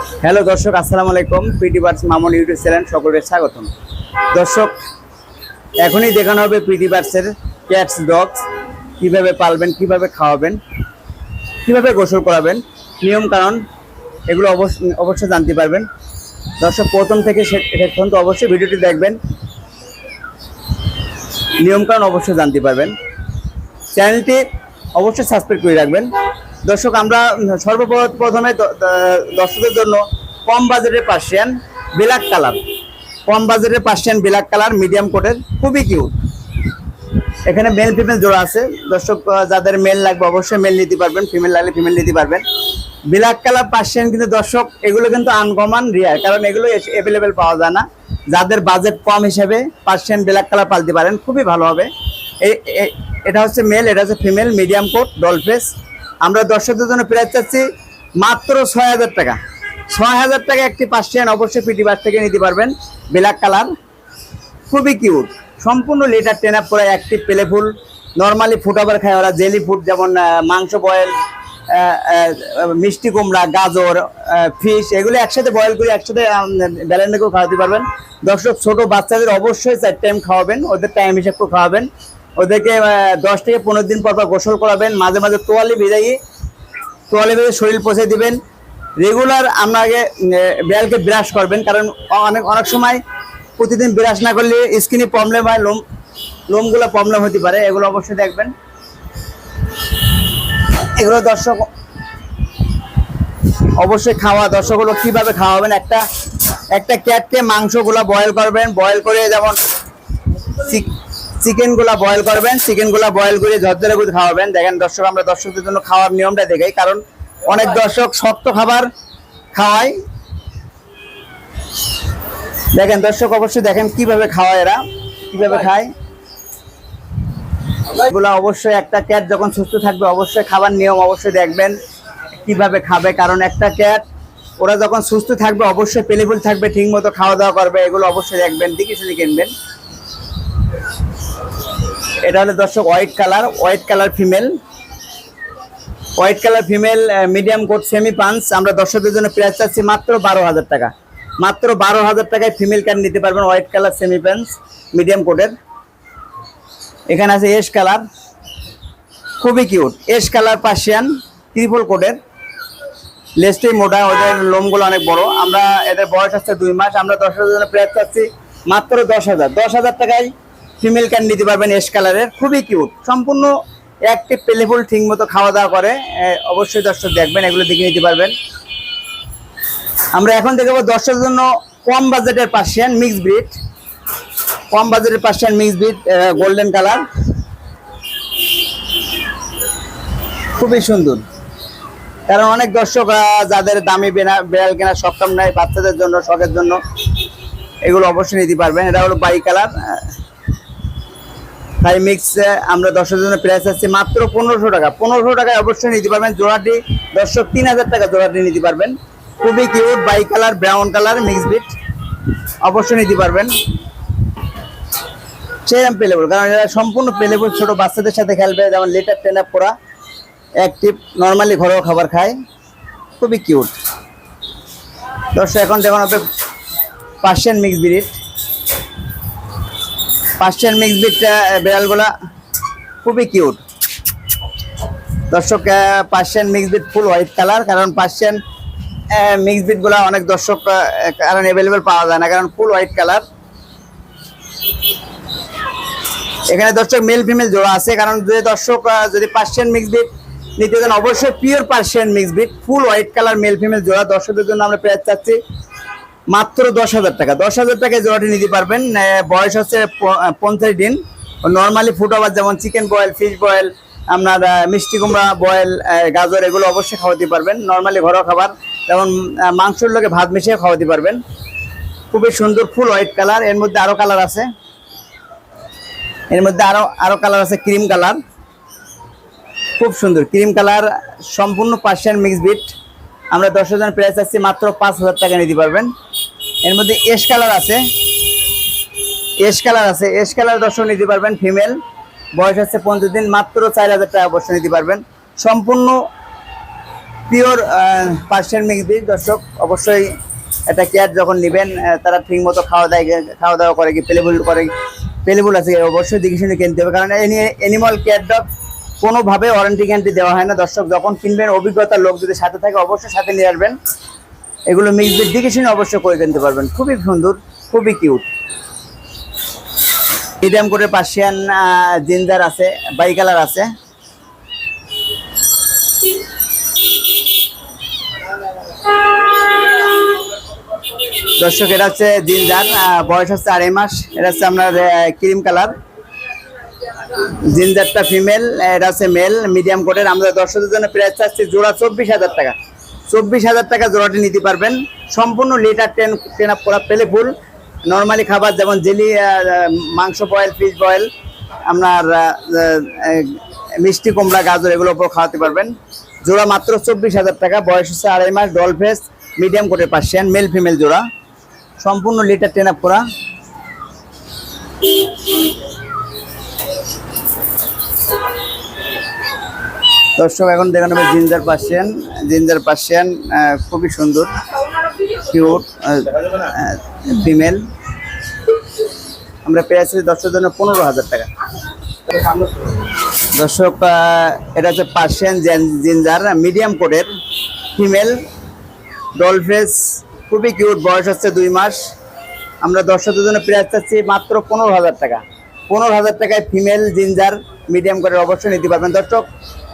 Hello দর্শক, আসসালামু আলাইকুম। পিটি বার্স মামুন ইউটিউব চ্যানেল সকলকে স্বাগতম। দর্শক, এখনই দেখানো হবে পিটি বার্সের ক্যাটস ডগস কীভাবে পালবেন, কীভাবে খাওয়াবেন, কীভাবে গোসল করাবেন, নিয়ম কারণ এগুলো অবশ্য অবশ্যই জানতে পারবেন। দর্শক, প্রথম থেকে শেষ পর্যন্ত অবশ্যই ভিডিওটি দেখবেন। নিয়ম কারণ অবশ্যই জানতে পারবেন। চ্যানেলটি অবশ্যই সাবস্ক্রাইব করে রাখবেন। দর্শক, আমরা সর্বপ্রথমে দর্শকদের জন্য কম বাজেটের পার্সিয়ান ব্ল্যাক কালার। কম বাজেটের পার্সিয়ান ব্ল্যাক কালার, মিডিয়াম কোটের, খুবই কিউট। এখানে মেল ফিমেল জোড়া আছে। দর্শক যাদের মেল লাগবে অবশ্যই মেল নিতে পারবেন ফিমেল লাগলে ফিমেল নিতে পারবেন। ব্ল্যাক কালার পার্সিয়ান কিন্তু দর্শক, এগুলো কিন্তু আনকমন রিয়ার কারণ এগুলো অ্যাভেলেবেল পাওয়া যায় না। যাদের বাজেট কম হিসেবে পার্সিয়ান ব্ল্যাক কালার পালতে পারেন, খুবই ভালো হবে। এটা হচ্ছে মেল এটা হচ্ছে ফিমেল মিডিয়াম কোট ডলফেস আমরা দর্শকদের জন্য প্রাইস চাচ্ছি মাত্র ছয় হাজার টাকা। ছয় হাজার টাকা একটি পার্সিয়ান অবশ্যই পিটি বাস থেকে নিতে পারবেন। ব্ল্যাক কালার, খুবই কিউট। সম্পূর্ণ লিটার টেন আপ করে অ্যাক্টিভ প্লেফুল। নর্মালি ফুড আবার খায় ওরা, জেলি ফুড যেমন মাংস বয়েল মিষ্টি কুমড়া, গাজর ফিশ, এগুলো একসাথে বয়েল করে একসাথে ব্যালেন্ডে করে খাওয়াতে পারবেন। দর্শক, ছোট বাচ্চাদের অবশ্যই চার টাইম খাওয়াবেন, ওদের টাইম হিসেব খাওয়াবেন। ওদেরকে দশ থেকে পনেরো দিন পর পর গোসল করাবেন, মাঝে মাঝে তোয়ালি ভিজাইয়ে তোয়ালে বেঁধে শরীর পচে দিবেন। রেগুলার আপনাকে বিড়ালকে ব্রাশ করবেন, কারণ অনেক অনেক সময় প্রতিদিন ব্রাশ না করলে স্কিনে প্রবলেম হয়, লোম, লোমগুলো প্রবলেম হতে পারে, এগুলো অবশ্যই দেখবেন। এগুলো দর্শক, অবশ্যই খাওয়া, দর্শকগুলো কীভাবে খাওয়াবেন? একটা একটা ক্যাটকে মাংসগুলো বয়েল করবেন বয়েল করে যেমন চিকেনগুলা বয়েল করবেন চিকেনগুলা বয়েল করে ঝরঝরে করে খাওয়াবেন। দেখেন দর্শক, আমরা দর্শকদের জন্য খাওয়ার নিয়মটা দেখাই, কারণ অনেক দর্শক শক্ত খাবার খাওয়ায় দেখেন দর্শক, অবশ্যই দেখেন কীভাবে খাওয়ায় এরা, কীভাবে খায়। এগুলা অবশ্যই একটা ক্যাট যখন সুস্থ থাকবে, অবশ্যই খাবার নিয়ম অবশ্যই দেখবেন কীভাবে খাবে, কারণ একটা ক্যাট ওরা যখন সুস্থ থাকবে, অবশ্যই পেলিফুল থাকবে ঠিক মতো খাওয়া দাওয়া করবে, এগুলো অবশ্যই দেখবেন দিকে শুনে কিনবেন। এটা হলো দর্শক white colour white colour female white colour female medium coat semi punch আমরা দর্শকদের জন্য প্রাইস চাচ্ছি মাত্র বারো হাজার টাকা। মাত্র বারো হাজার টাকায় ফিমেল ক্যান নিতে পারবেন white colour semi punch medium কোটের এখানে আছে এস কালার খুবই cute ash colour Persian triple কোটের লেস্টেই মোটা ওদের লোমগুলো অনেক বড়। আমরা এদের বয়স হচ্ছে দুই মাস। আমরা দশ হাজার জন্য প্রাইস চাচ্ছি মাত্র দশ হাজার। দশ হাজার টাকায় ফিমেল ক্যান নিতে পারবেন এস কালারের খুবই কিউট সম্পূর্ণ একটি পেলেফুল ঠিক মতো খাওয়া দাওয়া করে। অবশ্যই দর্শক দেখবেন, এগুলো দেখে নিতে পারবেন। আমরা এখন দেখাবো দর্শকের জন্য কম বাজেটের পার্সিয়ান মিক্স ব্রিড কম বাজেটের Persian mix breed golden colour খুবই সুন্দর। কারণ অনেক দর্শক যাদের দামি বিড়াল কেনার সক্ষম নাই, বাচ্চাদের জন্য, শখের জন্য, এগুলো অবশ্যই নিতে পারবেন। এটা হলো বাই কালার তাই মিক্স আমরা দর্শকের জন্য প্রাইস আছে মাত্র পনেরোশো টাকা। পনেরোশো টাকায় অবশ্যই নিতে পারবেন জোড়াটি। দর্শক, তিন হাজার টাকা জোড়াটি নিতে পারবেন। খুবই cute bicolour brown colour mix breed অবশ্যই নিতে পারবেন। সেরকম পেলেবল কারণ এরা সম্পূর্ণ পেলেবল ছোট বাচ্চাদের সাথে খেলবে। যেমন লেটার টেন আপ করা অ্যাক্টিভ নর্মালি ঘরোয়া খাবার খায়। খুবই কিউট দর্শক, এখন দেখুন হবে Persian mix breed Persian mix ব্রিডটা বিড়ালগুলা খুবই কিউট দর্শক Persian mix breed full white colour কারণ পার্সিয়ান মিক্স ব্রিডগুলো অনেক দর্শক কারণ অ্যাভেলেবেল পাওয়া যায় না, কারণ ফুল হোয়াইট কালার এখানে দর্শক মেল ফিমেল জোড়া আছে, কারণ যে দর্শক যদি পার্সিয়ান মিক্স বিট নিতে চান, অবশ্যই pure Persian mix breed full white colour male female জোড়া। দর্শকদের জন্য আমরা প্রাইস চাচ্ছি মাত্র দশ হাজার টাকা। দশ হাজার টাকায় জোড়াটি নিতে পারবেন। বয়স হচ্ছে পঞ্চাশ দিন। নর্মালি ফুড আবার যেমন চিকেন বয়েল, ফিশ বয়েল, আপনার মিষ্টি কুমড়া বয়েল গাজর, এগুলো অবশ্যই খাওয়াতে পারবেন। নর্মালি ঘরোয়া খাবার। যেমন মাংসের লোকে ভাত মিশিয়ে খাওয়াতে পারবেন। খুবই সুন্দর ফুল হোয়াইট কালার। এর মধ্যে আরও কালার আছে। এর মধ্যে আরও আরও কালার আছে ক্রিম কালার। খুব সুন্দর। ক্রিম কালার, সম্পূর্ণ পার্সিয়ান মিক্স বিট। আমরা দশ হাজার প্রাইস আসছি, মাত্র পাঁচ হাজার টাকা নিতে পারবেন। এর মধ্যে এস কালার আছে। এস কালার আছে। এস কালার দর্শক নিতে পারবেন ফিমেল বয়স হচ্ছে পঞ্চাশ দিন, মাত্র চার হাজার টাকা অবশ্যই নিতে পারবেন। সম্পূর্ণ পিওর পার্সেন্ট মিক্স দর্শক অবশ্যই একটা ক্যাট যখন নেবেন তারা ঠিক মতো খাওয়া দাওয়া খাওয়া দাওয়া করে কি, পেলেবুল করে পেলেবুল আছে, অবশ্যই দেখে শুনে কিনতে হবে। কারণ অ্যানিমাল ক্যাট ডগ কোনোভাবে ওয়ারেন্টি গ্যারান্টি দেওয়া হয় না। দর্শক যখন কিনবেন, অভিজ্ঞতার লোক যদি সাথে থাকে, অবশ্যই সাথে নিয়ে আসবেন। এগুলো মিক্স ব্রিড দেখে শুনে অবশ্যই করে কিনতে পারবেন। খুবই সুন্দর, খুবই কিউট মিডিয়াম করে পার্সিয়ান জিন্দার আছে, বাই কালার আছে। দর্শক, এটা হচ্ছে জিঞ্জার বয়স হচ্ছে আড়াই মাস। এটা হচ্ছে আপনার ক্রিম কালার জিঞ্জারটা ফিমেল এটা হচ্ছে মেল মিডিয়াম কোটের আমরা দর্শকদের জন্য প্রাইস চাচ্ছি জোড়া চব্বিশ হাজার টাকা। চব্বিশ হাজার টাকা জোড়াটি নিতে পারবেন। সম্পূর্ণ লিটার টেন টেন আপ করা পেলে ফুল নর্মালি খাবার যেমন জেলি মাংস বয়েল ফিশ বয়েল আপনার মিষ্টি, কুমড়া, গাজর এগুলো উপর খাওয়াতে পারবেন। জোড়া মাত্র চব্বিশ হাজার টাকা। বয়স হচ্ছে আড়াই মাস ডল ফেস মিডিয়াম কোটের পার্সিয়ান মেল ফিমেল জোড়া। সম্পূর্ণ লিটার টেন আপ করা দর্শক, এখন দেখানো হবে জিঞ্জার পার্সিয়ান। জিঞ্জার পার্সিয়ান খুবই সুন্দর কিউট ফিমেল আমরা পেয়েছি দর্শকের জন্য পনেরো হাজার টাকা। দর্শক এটা হচ্ছে পার্সিয়ান জিঞ্জার মিডিয়াম কোডের ফিমেল ডলফেস খুবই কিউট বয়স হচ্ছে দুই মাস। আমরা দর্শকদের জন্য প্রাইস চাচ্ছি মাত্র পনেরো হাজার টাকা। পনেরো হাজার টাকায় ফিমেল জিঞ্জার। মিডিয়াম কোটের অবশ্যই নিতে পারবেন। দর্শক,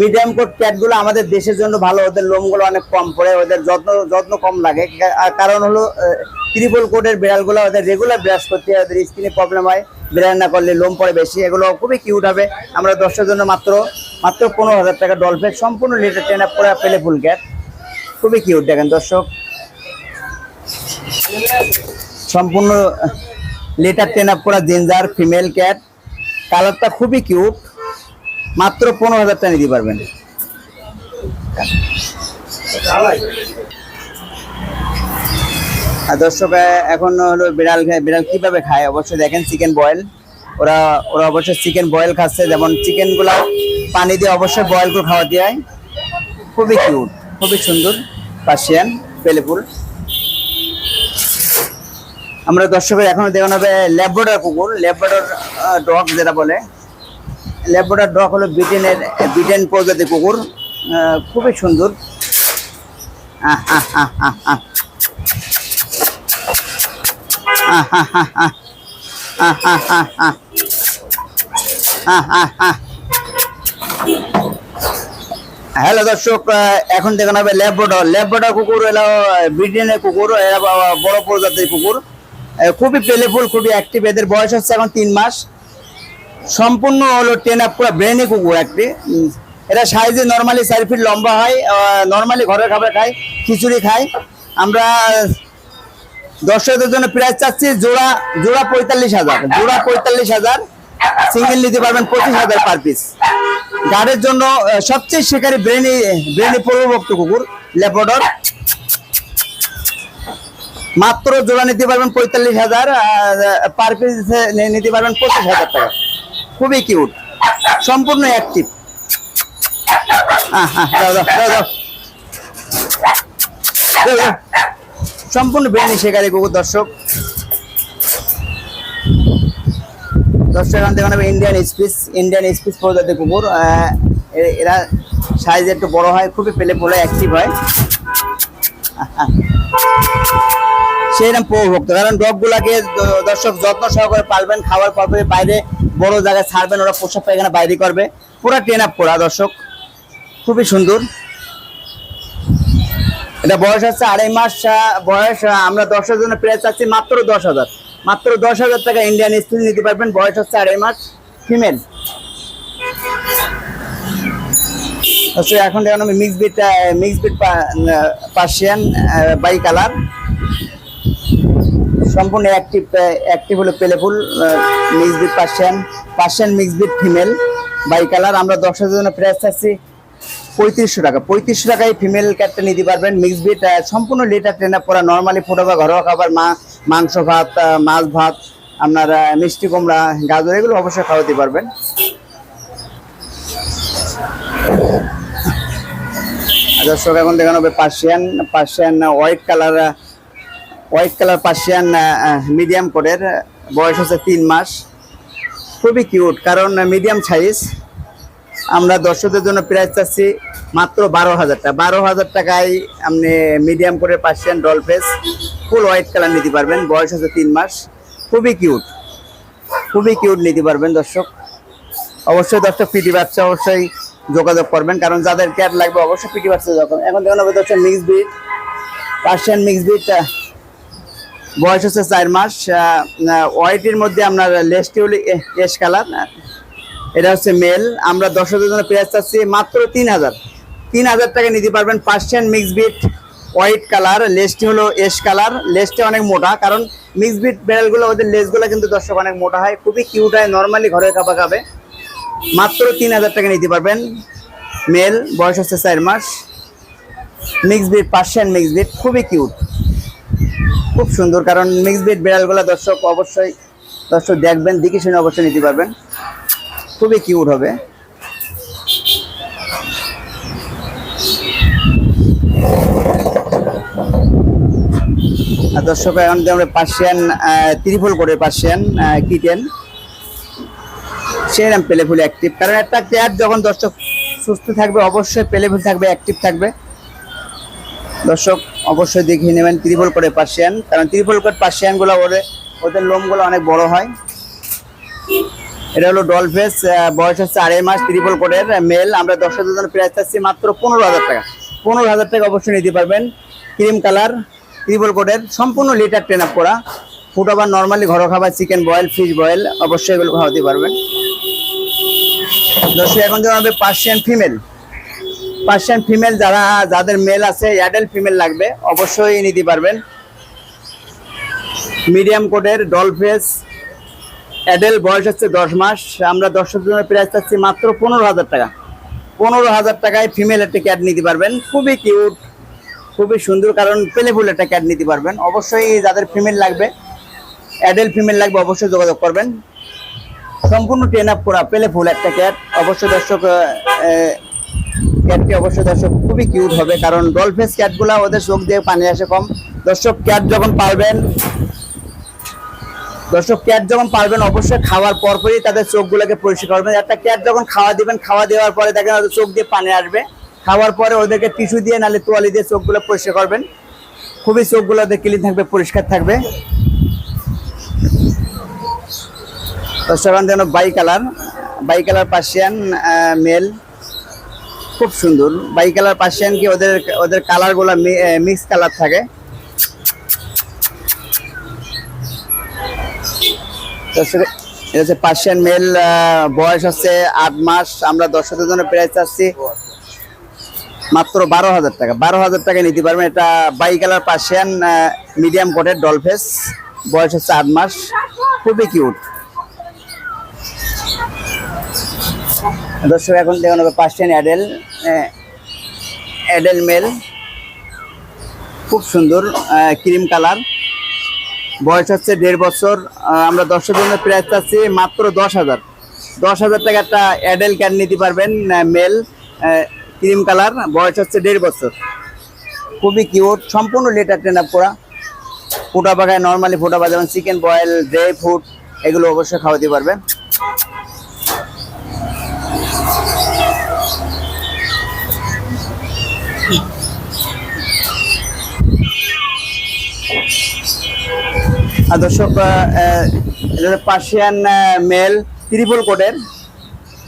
মিডিয়াম কোট ক্যাটগুলো আমাদের দেশের জন্য ভালো, ওদের লোমগুলো অনেক কম পড়ে, ওদের যত্ন যত্ন কম লাগে। কারণ হলো ত্রিপল কোটের বিড়ালগুলো, ওদের রেগুলার ব্রাশ করতে হয়, ওদের স্কিনে প্রবলেম হয় বিড়াল না করলে লোম পড়ে বেশি, এগুলো খুবই কিউট হবে। আমরা দর্শকের জন্য মাত্র মাত্র পনেরো হাজার টাকা ডলফেট সম্পূর্ণ লিটার টেন আপ করে পেলে ফুল ক্যাট খুবই কিউট দেখেন দর্শক। সম্পূর্ণ লেটার টেন আপ করা জিঞ্জার ফিমেল ক্যাট কালারটা খুবই কিউট মাত্র পনেরো হাজার টাকা নিতে পারবেন। আর দর্শক এখন হলো বিড়াল বিড়াল কীভাবে খায়? অবশ্যই দেখেন চিকেন বয়েল ওরা ওরা অবশ্যই চিকেন বয়েল খাচ্ছে, যেমন চিকেনগুলা পানি দিয়ে অবশ্যই বয়েল করে খাওয়া দিয়ে খুবই কিউট খুবই সুন্দর পার্সিয়ান পেলেফুল আমরা দর্শকের এখনও দেখানো হবে ল্যাবরেটর কুকুর ল্যাবরেটর ডগ যেটা বলে। ল্যাবরেটর ডগ হলো ব্রিটেনের ব্রিটেন প্রজাতির কুকুর। খুবই সুন্দর। হ্যালো দর্শক এখন দেখানো হবে ল্যাবরেটর ল্যাবরেটর কুকুর এলা ব্রিটেনের কুকুর, এরা বড় প্রজাতির কুকুর। খুবই পেলেফুল খুবই অ্যাক্টিভ এদের বয়স হচ্ছে এখন তিন মাস। সম্পূর্ণ হলো টেন আপ করা ব্রেনে কুকুর একটি এরা সাইজে নর্মালি চার ফিট লম্বা হয় নর্মালি ঘরের খাবার খায়, খিচুড়ি খায়। আমরা দর্শকদের জন্য প্রাইস চাচ্ছি জোড়া জোড়া পঁয়তাল্লিশ হাজার। জোড়া পঁয়তাল্লিশ হাজার সিঙ্গেল নিতে পারবেন পঁচিশ হাজার পার পিস গার্ডের জন্য সবচেয়ে শিকারী ব্রেনি ব্রেনি পূর্বভক্ত কুকুর লেপোডর মাত্র জোড়া নিতে পারবেন পঁয়তাল্লিশ হাজার পার পিস নিতে পারবেন পঁচিশ হাজার টাকা। খুবই কিউট সম্পূর্ণ অ্যাক্টিভ। সম্পূর্ণ ব্রেনি শিকারী কুকুর দর্শক। দর্শক নেবে ইন্ডিয়ান স্পিস ইন্ডিয়ান স্পিস প্রজাতির কুকুর এরা সাইজ একটু বড় হয়, খুবই পেলে পোলে অ্যাক্টিভ হয়। সেইরকম প্রভুক্ত। কারণ ডগগুলাকে দর্শক যত্ন সহকারে পালবেন খাবার পরে বাইরে বড় জায়গায় ছাড়বেন, ওরা পোশাক পায়খানা বাইরে করবে। পুরা ট্রেন আপ করা, দর্শক। খুবই সুন্দর। এটা বয়স হচ্ছে আড়াই মাস বয়স আমরা দশের জন্য প্রাইস চাচ্ছি মাত্র দশ হাজার। মাত্র দশ হাজার টাকা ইন্ডিয়ান স্পিল নিতে পারবেন, বয়স হচ্ছে আড়াই মাস ফিমেল এখন দেখুন mix breed mix breed Persian bicolour সম্পূর্ণ অ্যাক্টিভ অ্যাক্টিভ হলো playful mix breed Persian Persian mix breed female bicolour আমরা দশ হাজার জন্য প্রাইস চাচ্ছি পঁয়ত্রিশশো টাকা। পঁয়ত্রিশশো টাকায় ফিমেল ক্যাটটা নিতে পারবেন মিক্স বিট সম্পূর্ণ লিটার ট্রেন করা নর্মালি ফুটো বা ঘরোয়া খাবার, মা মাংস ভাত মাছ ভাত, আপনার মিষ্টি কুমড়া, গাজর, এগুলো অবশ্যই খাওয়াতে পারবেন। দর্শক, এখন দেখানো হবে Persian Persian white colour white colour Persian medium কোডের, বয়স হচ্ছে তিন মাস। খুবই কিউট, কারণ মিডিয়াম সাইজ। আমরা দর্শকদের জন্য প্রাইস চাচ্ছি মাত্র বারো হাজার টাকা। বারো হাজার টাকায় আপনি মিডিয়াম করে Persian doll face full white colour নিতে পারবেন, বয়স হচ্ছে তিন মাস। খুবই কিউট খুবই কিউট নিতে পারবেন দর্শক। অবশ্যই দর্শক, পিটি বাচ্চা অবশ্যই যোগাযোগ করবেন, কারণ যাদের ক্যাট লাগবে অবশ্যই পিটি বাচ্চা যখন এখন দেখুন দর্শক mix breed Persian mix breed বয়স হচ্ছে চার মাস হোয়াইটের মধ্যে আপনার লেসটি হলো এস কালার এটা হচ্ছে মেল আমরা দর্শকদের জন্য প্রাইস চাচ্ছি মাত্র তিন হাজার। তিন হাজার টাকা নিতে পারবেন Persian mix breed white colour, লেসটি হলো এস কালার। লেসটি অনেক মোটা, কারণ মিক্স বিট বেড়ালগুলো ওদের লেসগুলো কিন্তু দর্শক অনেক মোটা হয়, খুবই কিউট হয় নর্মালি ঘরে খাবা খাবে মাত্র তিন হাজার টাকা নিতে পারবেন মেল বয়স হচ্ছে চার মাস। Mix breed Persian mix breed খুবই কিউট খুব সুন্দর, কারণ মিক্স বিট বিড়ালগুলো দর্শক অবশ্যই, দর্শক দেখবেন, দেখে শুনে অবশ্যই নিতে পারবেন। খুবই কিউট হবে। দর্শক, এখন আমরা পার্সিয়ান ত্রিফল করে পার্সিয়ান কিটেন সেরকম পেলেফুল অ্যাক্টিভ কারণ একটা ক্যাট যখন দর্শক সুস্থ থাকবে, অবশ্যই পেলেফুল থাকবে অ্যাক্টিভ থাকবে। দর্শক অবশ্যই দেখিয়ে নেবেন ত্রিপল করে পার্সিয়ান। কারণ ত্রিপল কোট পার্সিয়ানগুলো ওদের ওদের লোমগুলো অনেক বড় হয়। এটা হলো ডলফেস বয়স হচ্ছে আড়াই মাস, ত্রিপল কোটের মেল। আমরা দশ হাজার জন্য প্রাইস চাচ্ছি মাত্র পনেরো হাজার টাকা। পনেরো হাজার টাকা অবশ্যই নিতে পারবেন। ক্রিম কালার, ত্রিপল কোটের সম্পূর্ণ লিটার ট্রেন আপ করা। ফুড আবার নর্মালি ঘরোয়া খাবার, চিকেন বয়েল, ফিশ বয়েল, অবশ্যই এগুলো খাওয়াতে পারবেন। দর্শক, এখন যেমন পার্সিয়ান ফিমেল। পার্সিয়ান ফিমেল যারা, যাদের মেল আছে অ্যাডাল্ট ফিমেল লাগবে, অবশ্যই নিতে পারবেন। মিডিয়াম কোটের ডলফেস অ্যাডেল বয়স হচ্ছে দশ মাস, আমরা দর্শক জন্য প্রাইস চাচ্ছি মাত্র পনেরো হাজার টাকা। পনেরো হাজার টাকায় ফিমেল একটা ক্যাট নিতে পারবেন। খুবই কিউট খুবই সুন্দর, কারণ পেলেফুল একটা ক্যাট নিতে পারবেন। অবশ্যই যাদের ফিমেল লাগবে অ্যাডেল ফিমেল লাগবে, অবশ্যই যোগাযোগ করবেন। সম্পূর্ণ ট্রেন আপ করা পেলেফুল একটা ক্যাট অবশ্যই দর্শক ক্যাটটি অবশ্যই দর্শক খুবই কিউট হবে, কারণ ডলফেস ক্যাটগুলা ওদের চোখ দিয়ে পানি আসে কম। দর্শক, ক্যাট যখন পারবেন দর্শক, ক্যাট যখন পারবেন অবশ্যই খাওয়ার পরপরই তাদের চোখগুলোকে পরিষ্কার করবেন। একটা ক্যাট যখন খাওয়া দিবেন, খাওয়া দেওয়ার পরে দেখেন ওদের চোখ দিয়ে পানি আসবে। খাওয়ার পরে ওদেরকে টিস্যু দিয়ে নালে তোয়ালি দিয়ে চোখগুলো পরিষ্কার করবেন। খুবই চোখগুলো ওদের ক্লিন থাকবে, পরিষ্কার থাকবে। দর্শক যেন bicolour bicolour Persian male খুব সুন্দর। বাই কালার পার্সিয়ান কি ওদের ওদের কালারগুলা মিক্স কালার থাকে। এটা পার্সিয়ান মেল বয়স হচ্ছে আট মাস। আমরা দর্শকের জন্য প্রাইস চাচ্ছি মাত্র বারো হাজার টাকা। বারো হাজার টাকা নিতে পারবেন। এটা বাই কালার পার্সিয়ান মিডিয়াম কোটের ডলফেস বয়স হচ্ছে আট মাস। খুবই কিউট দর্শক, এখন দেখুন হবে পার্সিয়ান অ্যাডেল অ্যাডেল মেল খুব সুন্দর ক্রিম কালার বয়স হচ্ছে দেড় বছর। আমরা দশের জন্য প্রাইস চাচ্ছি মাত্র দশ হাজার। দশ হাজার টাকা একটা অ্যাডেল ক্যান নিতে পারবেন মেল ক্রিম কালার বয়স হচ্ছে দেড় বছর। খুবই কিউট সম্পূর্ণ লেটার ট্রেন আপ করা। ফোটা বাগায় নর্মালি ফোটা বা যেমন চিকেন বয়েল ড্রাই ফ্রুট এগুলো অবশ্যই খাওয়াতে পারবেন। আর দর্শক পার্সিয়ান মেল, ত্রিপল কোটের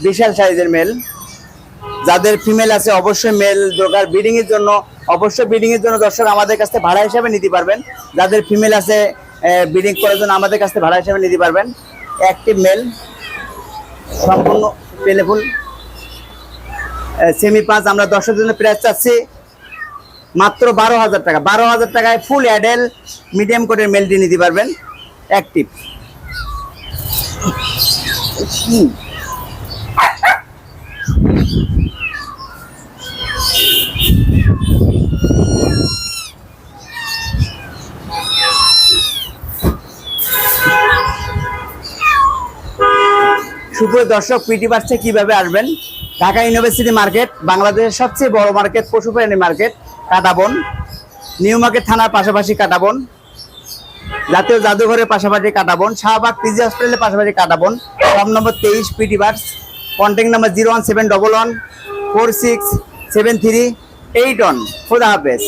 বিশাল সাইজের মেল। যাদের ফিমেল আছে, অবশ্যই মেল দরকার ব্রিডিং এর জন্য। অবশ্যই ব্রিডিং এর জন্য দর্শক আমাদের কাছ থেকে ভাড়া হিসাবে নিতে পারবেন। যাদের ফিমেল আছে ব্রিডিং করার জন্য আমাদের কাছ থেকে ভাড়া হিসাবে নিতে পারবেন। অ্যাক্টিভ মেল, সম্পূর্ণ পেলেফুল সেমি পাঁচ আমরা দশের জন্য প্রাইস চাচ্ছি। মাত্র বারো হাজার টাকা। বারো হাজার টাকায় ফুল অ্যাডেল মিডিয়াম কোটের মেলটি নিতে পারবেন। অ্যাক্টিভ সুপ্রিয় দর্শক পিটি বাচ্চা কীভাবে আসবেন? ঢাকা ইউনিভার্সিটি মার্কেট বাংলাদেশের সবচেয়ে বড় মার্কেট পশু প্রাণী মার্কেট কাটাবন নিউ মার্কেট থানার পাশাপাশি কাটাবন জাতীয় জাদুঘরের পাশাপাশি কাটাবন শাহবাগ পিজি হসপিটালের পাশাপাশি কাটাবন ফর্ম নম্বর তেইশ পিটি burst contact number zero one seven double one four six seven three eight one খোদা হাফেজ।